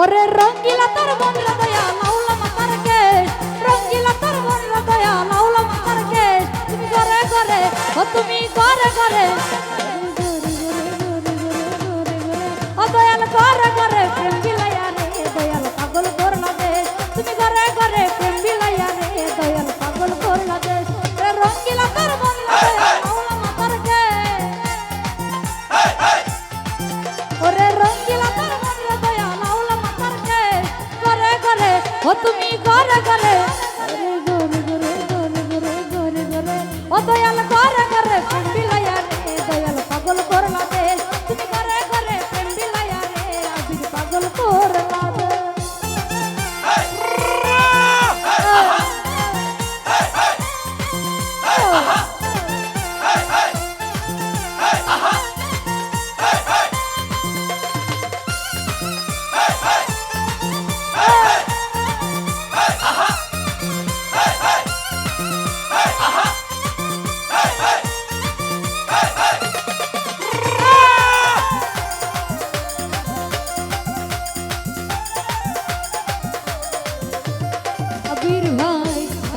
ওরে রঙ্গিলা তার মন দয়া, লাউলা মাতার কেশ। রঙ্গিলা তার মন দয়া, লাউলা মাতার কেশ। তুমি ঘরে ঘরে, ও তুমি ঘরে ঘরে।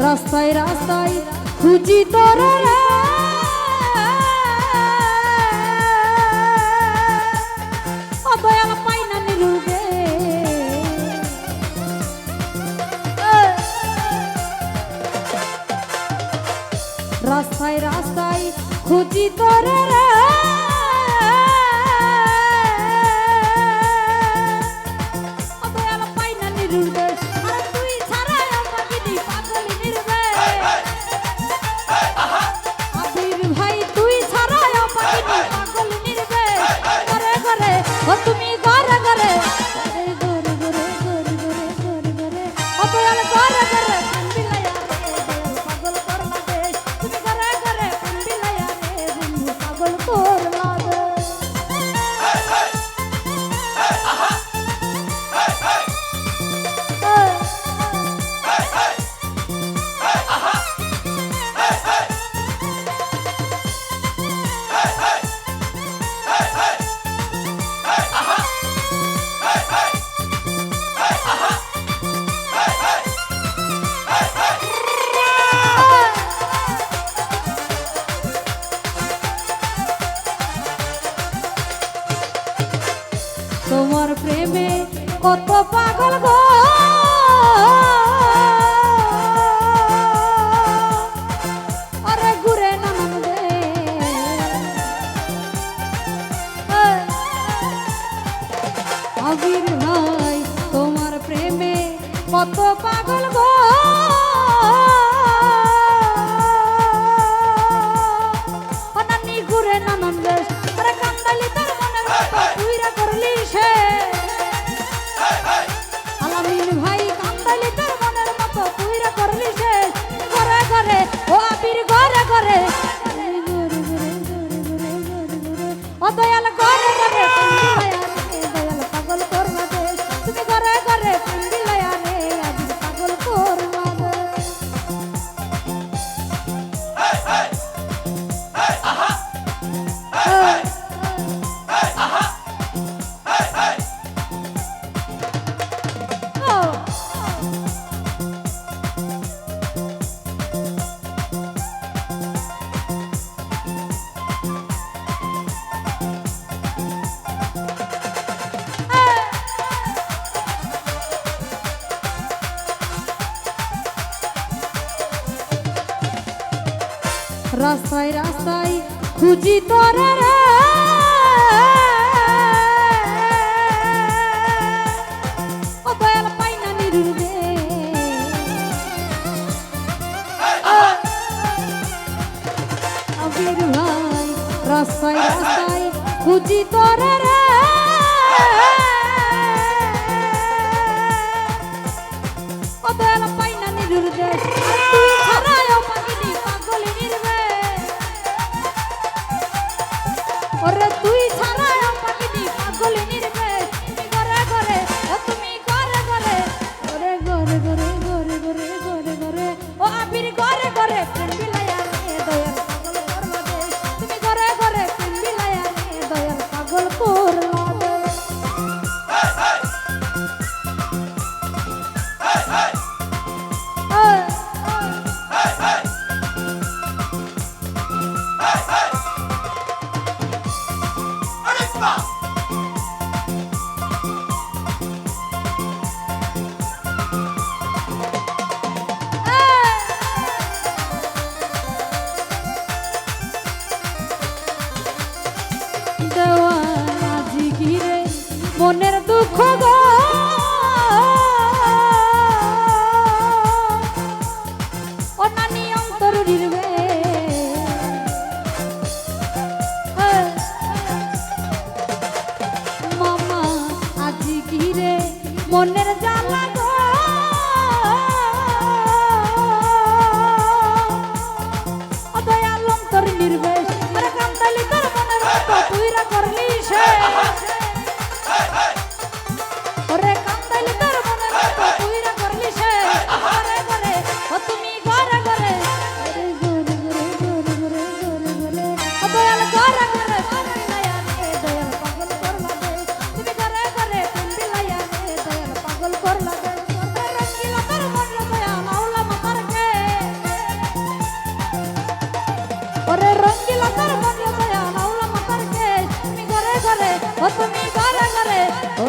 রাস্তায় রাস্তায় খুঁজি তোরা 婚后 তোমার প্রেমে কত পাগল গো। রাস্তায় রাস্তায় খুঁজি তোরে রে। রাস্তায় রাস্তায় খুঁজি তোরে রে। পাই দেশ মনের জ্বালা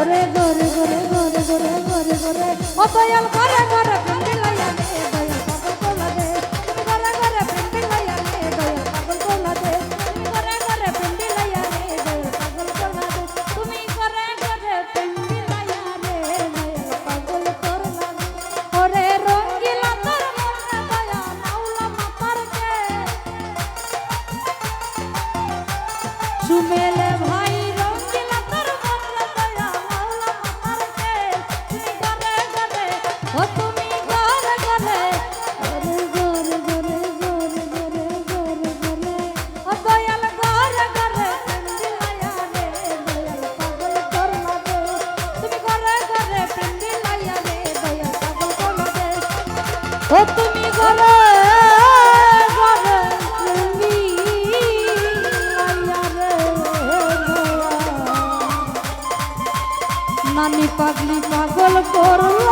ঘরে ঘরে ঘরে ঘরে ঘরে ঘরে ঘরে ঘরে। ঘরে ঘরে ঘরে। ও তুমি ঘরে ঘরে তুমি নানি পাগলি পাগল করল